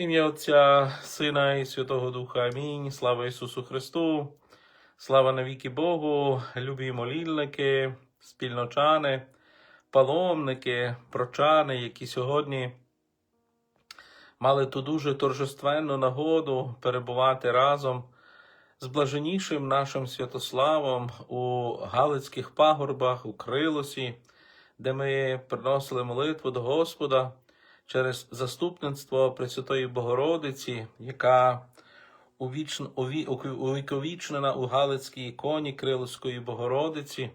Ім'я Отця, Сина і Святого Духа. Амінь. Слава Ісусу Христу. Слава навіки Богу, любі молільники, спільночани, паломники, прочани, які сьогодні мали ту дуже торжественну нагоду перебувати разом з блаженнішим нашим Святославом у Галицьких пагорбах, у Крилосі, де ми приносили молитву до Господа через заступництво Пресвятої Богородиці, яка увіковічнена у Галицькій іконі Криловської Богородиці.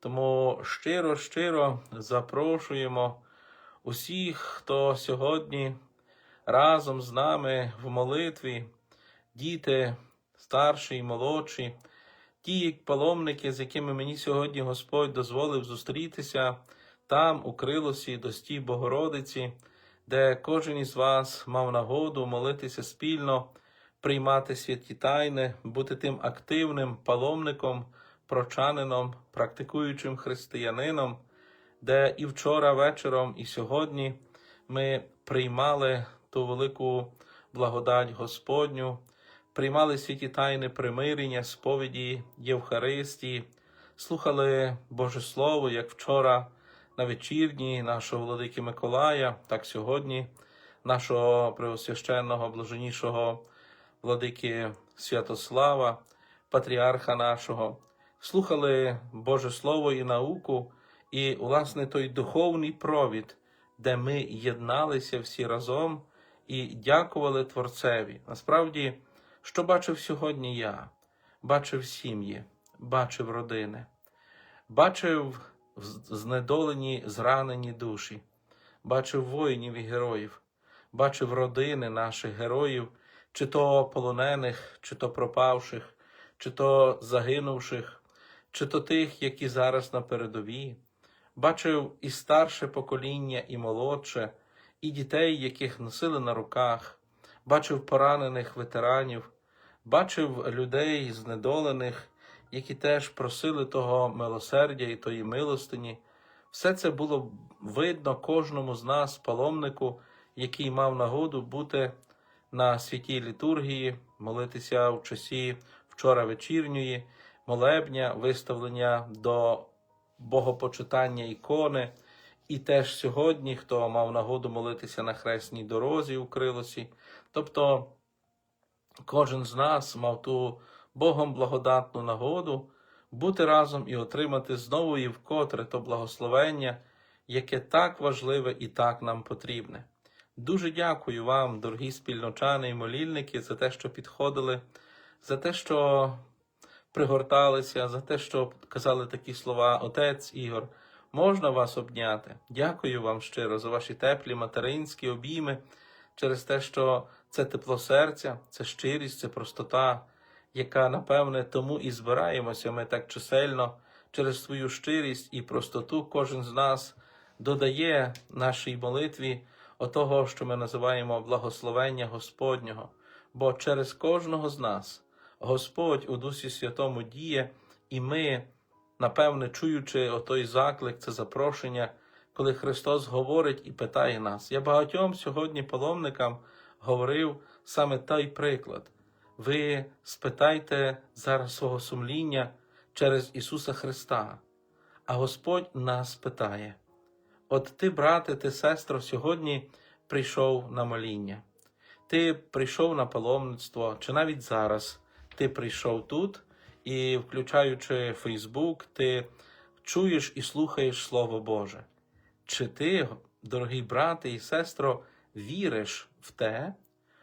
Тому щиро, щиро запрошуємо усіх, хто сьогодні разом з нами в молитві, діти, старші і молодші, ті паломники, з якими мені сьогодні Господь дозволив зустрітися там, у Крилосі, до стій Богородиці, де кожен із вас мав нагоду молитися спільно, приймати святі тайни, бути тим активним паломником, прочанином, практикуючим християнином, де і вчора вечором, і сьогодні ми приймали ту велику благодать Господню, приймали святі тайни примирення, сповіді Євхаристії, слухали Боже Слово, як вчора на вечірні нашого владики Миколая, так сьогодні нашого преосвященного, блаженнішого владики Святослава, патріарха нашого, слухали Боже Слово і науку, і, власне, той духовний провід, де ми єдналися всі разом і дякували Творцеві. Насправді, що бачив сьогодні я? Бачив сім'ї, бачив родини, бачив знедолені, зранені душі, бачив воїнів і героїв, бачив родини наших героїв, чи то полонених, чи то пропавших, чи то загинувших, чи то тих, які зараз на передовій. Бачив і старше покоління, і молодше, і дітей, яких носили на руках, бачив поранених ветеранів, бачив людей знедолених, які теж просили того милосердя і тої милостині. Все це було видно кожному з нас, паломнику, який мав нагоду бути на святій літургії, молитися в часі вчора вечірньої, молебня, виставлення до богопочитання ікони. І теж сьогодні, хто мав нагоду молитися на хресній дорозі у Крилосі. Тобто кожен з нас мав ту Богом благодатну нагоду бути разом і отримати знову і вкотре то благословення, яке так важливе і так нам потрібне. Дуже дякую вам, дорогі спільночани і молільники, за те, що підходили, за те, що пригорталися, за те, що казали такі слова Отець Ігор. Можна вас обняти. Дякую вам щиро за ваші теплі материнські обійми, через те, що це тепло серця, це щирість, це простота, яка, напевне, тому і збираємося ми так чисельно через свою щирість і простоту. Кожен з нас додає нашій молитві отого, що ми називаємо благословення Господнього. Бо через кожного з нас Господь у Дусі Святому діє, і ми напевне, чуючи отой заклик, це запрошення, коли Христос говорить і питає нас. Я багатьом сьогодні паломникам говорив саме той приклад. Ви спитайте зараз свого сумління через Ісуса Христа, а Господь нас питає: От ти, брате, ти, сестро, сьогодні прийшов на моління, ти прийшов на паломництво, чи навіть зараз ти прийшов тут і, включаючи Фейсбук, ти чуєш і слухаєш Слово Боже. Чи ти, дорогий брате і сестро, віриш в те,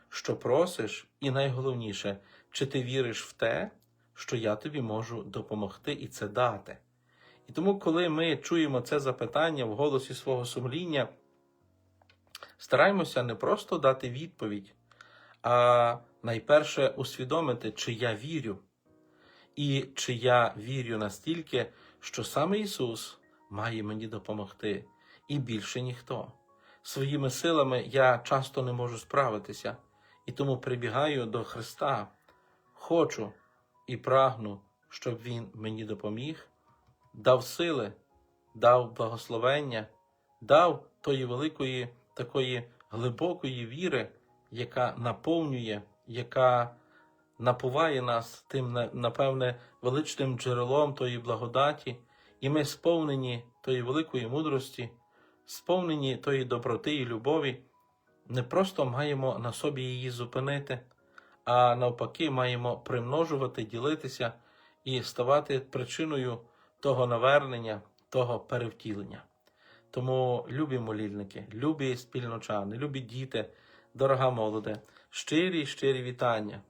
що просиш, і найголовніше, чи ти віриш в те, що я тобі можу допомогти і це дати? І тому, коли ми чуємо це запитання в голосі свого сумління, стараємося не просто дати відповідь, а найперше усвідомити, чи я вірю і чи я вірю настільки, що саме Ісус має мені допомогти, і більше ніхто. Своїми силами я часто не можу справитися, і тому прибігаю до Христа. Хочу і прагну, щоб Він мені допоміг, дав сили, дав благословення, дав тої великої, такої глибокої віри, яка наповнює, яка напуває нас тим, напевне, величним джерелом тої благодаті, і ми сповнені тої великої мудрості, сповнені тої доброти і любові, не просто маємо на собі її зупинити, а навпаки, маємо примножувати, ділитися і ставати причиною того навернення, того перевтілення. Тому любі молільники, любі спільночани, любі діти, дорога молоде, щирі, щирі вітання.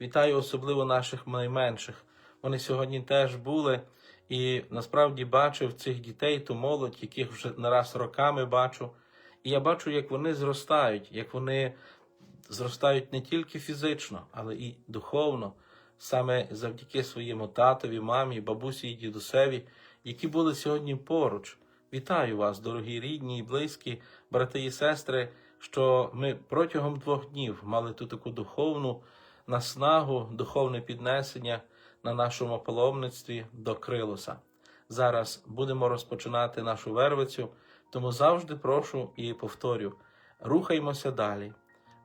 Вітаю особливо наших найменших. Вони сьогодні теж були, і насправді бачив цих дітей, ту молодь, яких вже не раз роками бачу. І я бачу, як вони зростають, як вони зростають не тільки фізично, але і духовно, саме завдяки своєму татові, мамі, бабусі і дідусеві, які були сьогодні поруч. Вітаю вас, дорогі рідні і близькі, брати і сестри, що ми протягом двох днів мали ту таку духовну наснагу, духовне піднесення на нашому паломництві до Крилоса. Зараз будемо розпочинати нашу вервицю, тому завжди прошу і повторю: рухаймося далі.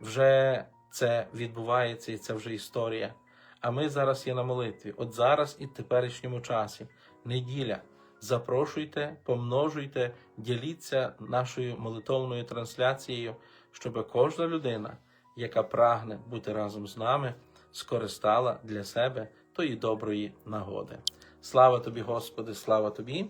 Вже це відбувається і це вже історія. А ми зараз є на молитві. От зараз і в теперішньому часі, неділя. Запрошуйте, помножуйте, діліться нашою молитовною трансляцією, щоб кожна людина, яка прагне бути разом з нами, скористала для себе тої доброї нагоди. Слава тобі, Господи, слава тобі.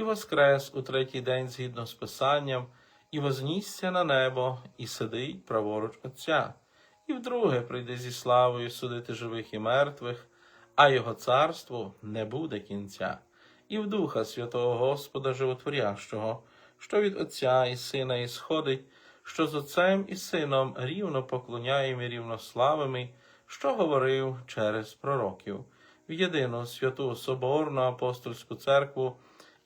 і воскрес у третій день згідно з Писанням, і вознісся на небо, і сидить праворуч Отця, і вдруге прийде зі славою судити живих і мертвих, а його царству не буде кінця, і в Духа Святого Господа Животворящого, що від Отця і Сина ісходить, що з Отцем і Сином рівно поклоняємо і рівно славимо, що говорив через пророків, в єдину святу Соборну апостольську церкву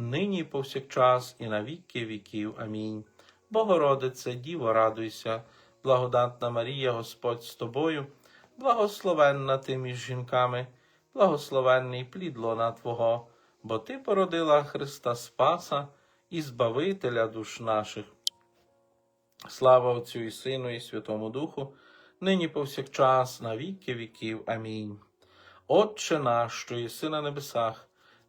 нині повсякчас і на віки віків. Амінь. Богородице, Діво, радуйся, благодатна Марія, Господь з тобою, благословенна ти між жінками, благословенний плід лона Твого, бо Ти породила Христа Спаса і Збавителя душ наших. Слава Отцю і Сину, і Святому Духу, нині повсякчас, на віки віків. Амінь. Отче наш, що єси на небесах,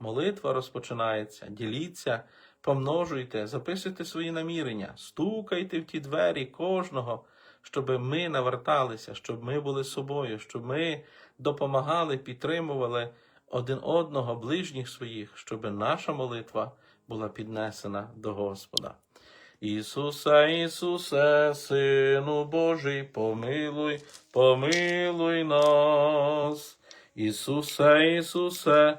Молитва розпочинається. Діліться, помножуйте, записуйте свої намірення, стукайте в ті двері кожного, щоб ми наверталися, щоб ми були собою, щоб ми допомагали, підтримували один одного, ближніх своїх, щоб наша молитва була піднесена до Господа. Ісусе, Ісусе, Сину Божий, помилуй, помилуй нас. Ісусе, Ісусе,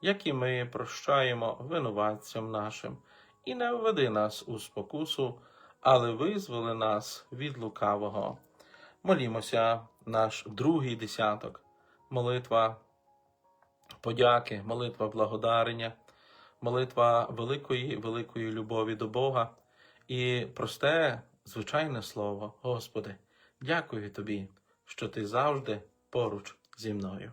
як і ми прощаємо винуватцям нашим, і не введи нас у спокусу, але визволи нас від лукавого. Молімося, наш другий десяток, молитва подяки, молитва благодарення, молитва великої, великої любові до Бога і просте, звичайне слово, Господи, дякую Тобі, що Ти завжди поруч зі мною.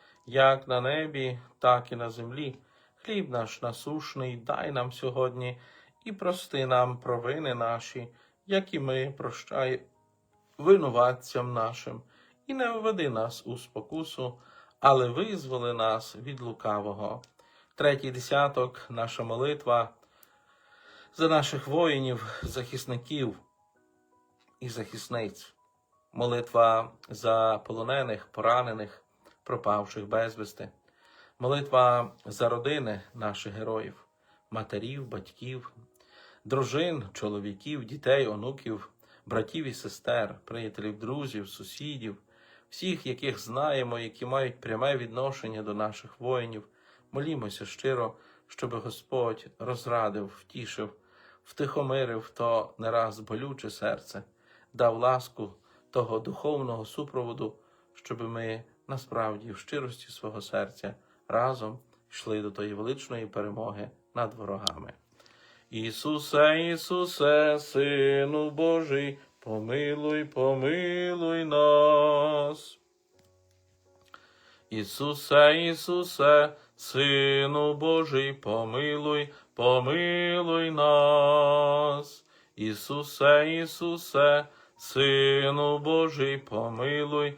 як на небі, так і на землі. Хліб наш насушний, дай нам сьогодні і прости нам провини наші, як і ми прощаємо винуватцям нашим, і не введи нас у спокусу, але визволи нас від лукавого. Третій десяток, наша молитва за наших воїнів, захисників і захисниць. Молитва за полонених, поранених, пропавших безвісти. Молитва за родини наших героїв, матерів, батьків, дружин, чоловіків, дітей, онуків, братів і сестер, приятелів, друзів, сусідів, всіх, яких знаємо, які мають пряме відношення до наших воїнів. Молімося щиро, щоби Господь розрадив, втішив, втихомирив то не раз болюче серце, дав ласку того духовного супроводу, щоби ми насправді в щирості свого серця разом йшли до тої величної перемоги над ворогами. Ісусе, Ісусе, Сину Божий, помилуй, помилуй нас. Ісусе, Ісусе, Сину Божий, помилуй, помилуй нас. Ісусе, Ісусе, Сину Божий, помилуй,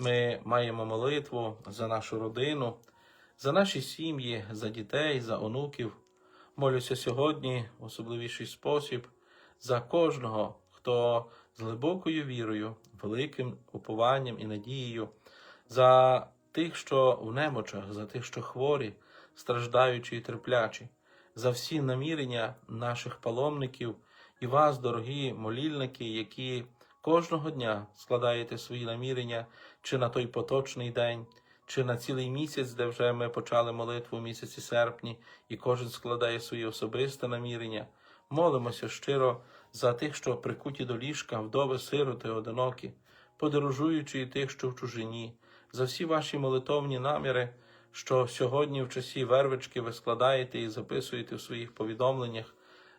Ми маємо молитву за нашу родину, за наші сім'ї, за дітей, за онуків. Молюся сьогодні в особливіший спосіб за кожного, хто з глибокою вірою, великим упованням і надією, за тих, що в немочах, за тих, що хворі, страждаючі і терплячі, за всі намірення наших паломників і вас, дорогі молільники, які кожного дня складаєте свої намірення чи на той поточний день, чи на цілий місяць, де вже ми почали молитву в місяці серпні, і кожен складає свої особисте намірення. Молимося щиро за тих, що прикуті до ліжка, вдови, сироти, одинокі, подорожуючи і тих, що в чужині, за всі ваші молитовні наміри, що сьогодні в часі вервички ви складаєте і записуєте в своїх повідомленнях,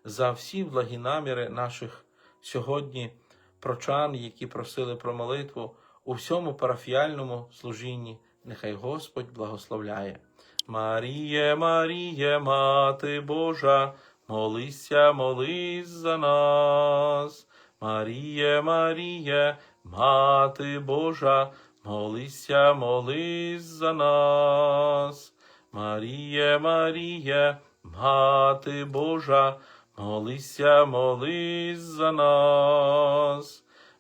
за всі благі наміри наших сьогодні прочан, які просили про молитву у всьому парафіальному служінні. Нехай Господь благословляє. Маріє, Маріє, Мати Божа, молися, молись за нас. Маріє, Маріє, Мати Божа, молися, молись за нас. Маріє, Маріє, Мати Божа, молися, молись за нас.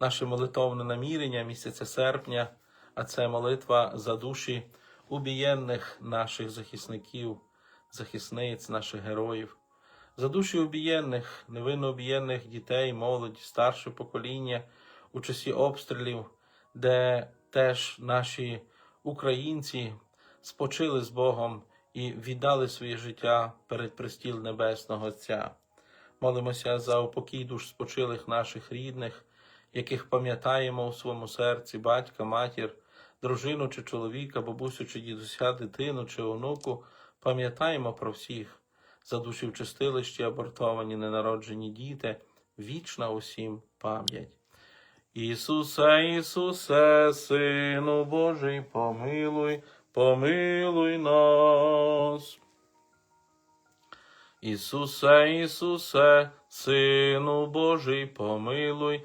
наше молитовне намірення місяця серпня, а це молитва за душі убієнних наших захисників, захисниць наших героїв, за душі убієнних, невинно убієнних дітей, молоді, старше покоління у часі обстрілів, де теж наші українці спочили з Богом і віддали своє життя перед престіл Небесного Отця. Молимося за упокій душ спочилих наших рідних, яких пам'ятаємо у своєму серці батька, матір, дружину чи чоловіка, бабусю чи дідуся, дитину чи онуку. Пам'ятаємо про всіх, за душі в чистилищі абортовані ненароджені діти, вічна усім пам'ять. Ісусе, Ісусе, Сину Божий, помилуй, помилуй нас. Ісусе, Ісусе, Сину Божий, помилуй,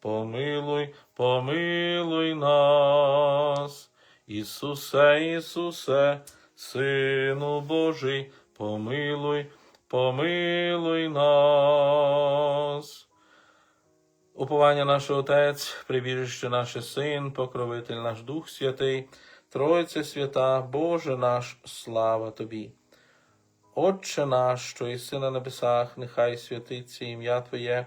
помилуй, помилуй нас. Ісусе, Ісусе, Сину Божий, помилуй, помилуй нас. Уповання наш Отець, прибіжище наше Син, покровитель наш Дух Святий, Тройця свята, Боже наш, слава Тобі. Отче наш, що єси на небесах, нехай святиться ім'я Твоє,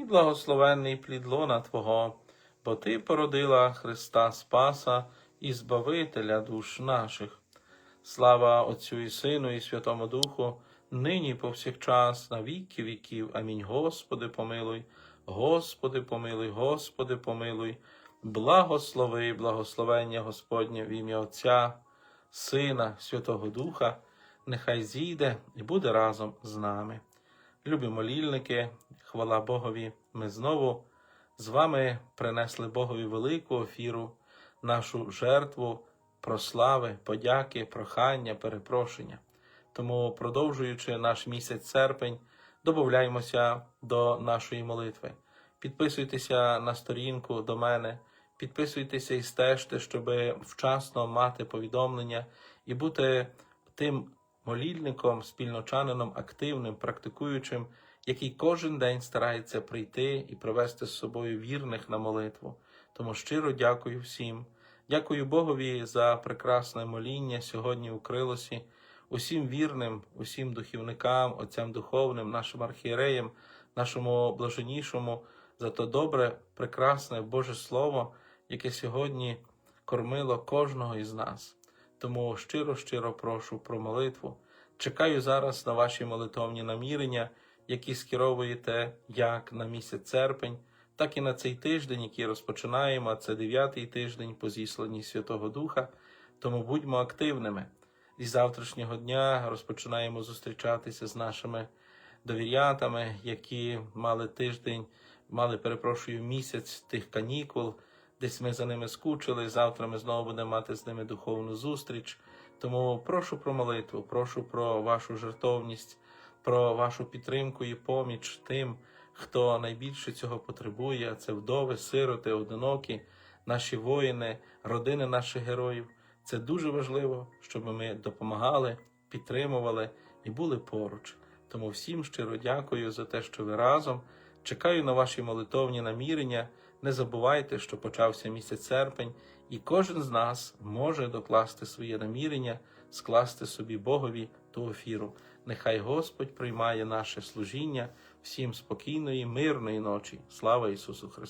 і благословенний плід лона Твого, бо Ти породила Христа Спаса і Збавителя душ наших. Слава Отцю і Сину, і Святому Духу, нині повсякчас, на віки віків. Амінь. Господи, помилуй, Господи, помилуй, Господи, помилуй, благослови, благословення Господнє в ім'я Отця. Сина, Святого Духа, нехай зійде і буде разом з нами. Любі молільники, хвала Богові, ми знову з вами принесли Богові велику офіру, нашу жертву прослави, подяки, прохання, перепрошення. Тому, продовжуючи наш місяць серпень, додаємося до нашої молитви. Підписуйтеся на сторінку до мене, підписуйтеся і стежте, щоб вчасно мати повідомлення і бути тим молільником, спільночанином, активним, практикуючим, який кожен день старається прийти і привести з собою вірних на молитву. Тому щиро дякую всім. Дякую Богові за прекрасне моління сьогодні у Крилосі, усім вірним, усім духівникам, отцям духовним, нашим архієреям, нашому блаженнішому за то добре, прекрасне Боже Слово, яке сьогодні кормило кожного із нас. Тому щиро, щиро прошу про молитву. Чекаю зараз на ваші молитовні намірення, які скеровуєте як на місяць серпень, так і на цей тиждень, який розпочинаємо. а Це дев'ятий тиждень по зісланні Святого Духа. Тому будьмо активними. І завтрашнього дня розпочинаємо зустрічатися з нашими довірятами, які мали тиждень, мали, перепрошую, місяць тих канікул. Десь ми за ними скучили. Завтра ми знову будемо мати з ними духовну зустріч. Тому прошу про молитву, прошу про вашу жертовність, про вашу підтримку і поміч тим, хто найбільше цього потребує. Це вдови, сироти, одинокі, наші воїни, родини наших героїв. Це дуже важливо, щоб ми допомагали, підтримували і були поруч. Тому всім щиро дякую за те, що ви разом. Чекаю на ваші молитовні намірення. Не забувайте, що почався місяць серпень, і кожен з нас може докласти своє намірення, скласти собі Богові ту офіру. Нехай Господь приймає наше служіння всім спокійної, мирної ночі. Слава Ісусу Христу!